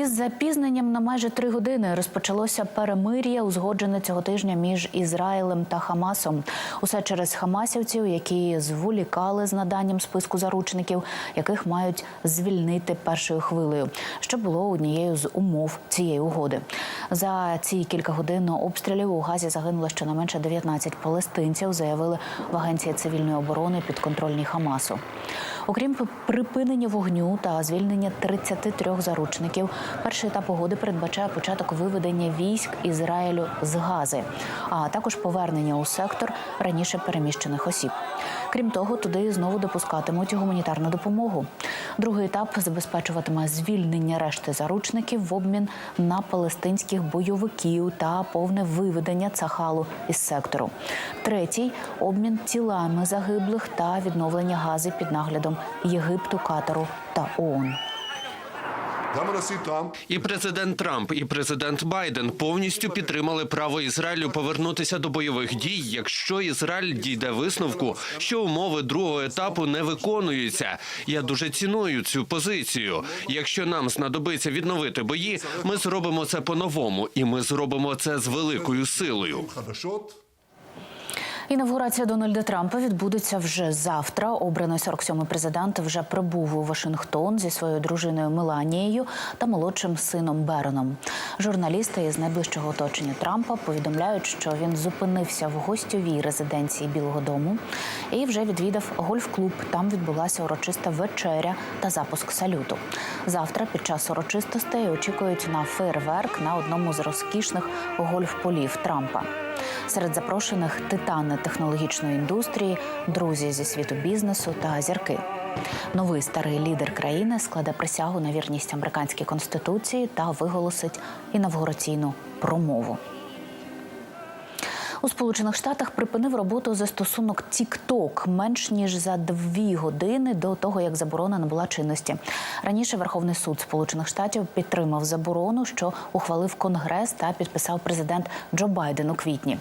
Із запізненням на майже три години розпочалося перемир'я, узгоджене цього тижня між Ізраїлем та Хамасом. Усе через хамасівців, які зволікали з наданням списку заручників, яких мають звільнити першою хвилею, що було однією з умов цієї угоди. За ці кілька годин обстрілів у Газі загинуло щонайменше 19 палестинців, заявили в агенції цивільної оборони підконтрольній Хамасу. Окрім припинення вогню та звільнення 33 заручників, перший етап угоди передбачає початок виведення військ Ізраїлю з Гази, а також повернення у сектор раніше переміщених осіб. Крім того, туди знову допускатимуть гуманітарну допомогу. Другий етап забезпечуватиме звільнення решти заручників в обмін на палестинських бойовиків та повне виведення цахалу із сектору. Третій обмін тілами загиблих та відновлення гази під наглядом Єгиптом, Єгипту, Катару та ООН. І президент Трамп і президент Байден повністю підтримали право Ізраїлю повернутися до бойових дій, якщо Ізраїль дійде висновку, що умови другого етапу не виконуються. Я дуже ціную цю позицію. Якщо нам знадобиться відновити бої, ми зробимо це по-новому, і ми зробимо це з великою силою. Інавгурація Дональда Трампа відбудеться вже завтра. Обраний 47-й президент вже прибув у Вашингтон зі своєю дружиною Меланією та молодшим сином Бероном. Журналісти із найближчого оточення Трампа повідомляють, що він зупинився в гостьовій резиденції Білого Дому і вже відвідав гольф-клуб. Там відбулася урочиста вечеря та запуск салюту. Завтра під час урочистостей очікують на фейерверк на одному з розкішних гольф-полів Трампа. Серед запрошених титани технологічної індустрії, друзі зі світу бізнесу та зірки. Новий старий лідер країни складе присягу на вірність американській конституції та виголосить інавгураційну промову. У Сполучених Штатах припинив роботу застосунок TikTok менш ніж за дві години до того, як заборона набула чинності. Раніше Верховний суд Сполучених Штатів підтримав заборону, що ухвалив Конгрес та підписав президент Джо Байден у квітні.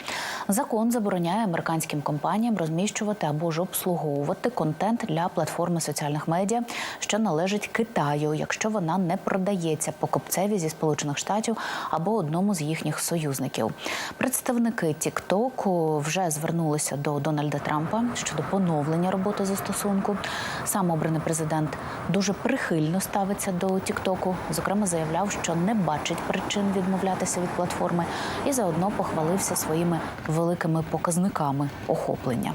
Закон забороняє американським компаніям розміщувати або ж обслуговувати контент для платформи соціальних медіа, що належить Китаю, якщо вона не продається покупцеві зі Сполучених Штатів або одному з їхніх союзників. Представники TikTok вже звернулися до Дональда Трампа щодо поновлення роботи застосунку. Сам обраний президент дуже прихильно ставиться до Тіктоку. Зокрема, заявляв, що не бачить причин відмовлятися від платформи, і заодно похвалився своїми великими показниками охоплення.